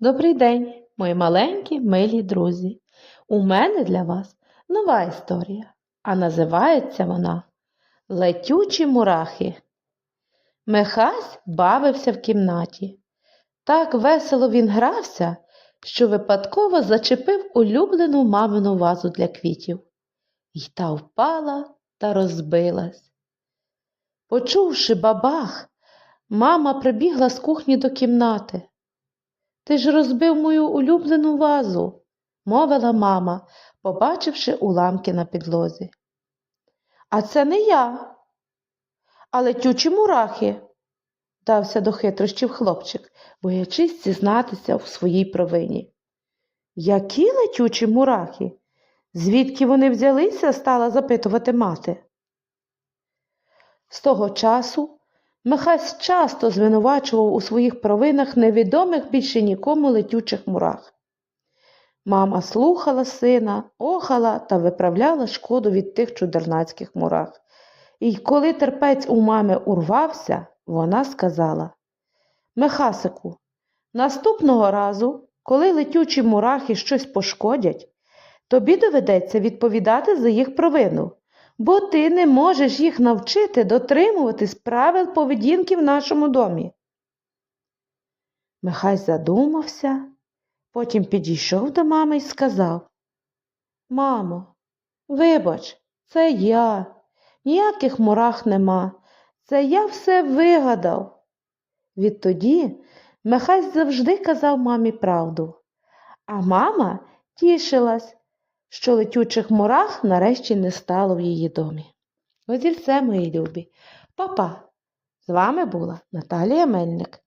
Добрий день, мої маленькі милі друзі. У мене для вас нова історія, а називається вона Летючі мурахи. Михась бавився в кімнаті. Так весело він грався, що випадково зачепив улюблену мамину вазу для квітів. І та впала та розбилась. Почувши бабах, мама прибігла з кухні до кімнати. Ти ж розбив мою улюблену вазу, мовила мама, побачивши уламки на підлозі. А це не я, а летючі мурахи, дався до хитрощів хлопчик, боячись зізнатися в своїй провині. Які летючі мурахи? Звідки вони взялися? стала запитувати мати. З того часу Михась часто звинувачував у своїх провинах невідомих більше нікому летючих мурах. Мама слухала сина, охала та виправляла шкоду від тих чудернацьких мурах. І коли терпець у мами урвався, вона сказала Михасику, наступного разу, коли летючі мурахи щось пошкодять, тобі доведеться відповідати за їх провину бо ти не можеш їх навчити дотримуватись правил поведінки в нашому домі. Михай задумався, потім підійшов до мами і сказав Мамо, вибач, це я, ніяких мурах нема, це я все вигадав. Відтоді Михай завжди казав мамі правду, а мама тішилась, що летючих мурах нарешті не стало в її домі. Ось і все, мої любі. Па-па! З вами була Наталія Мельник.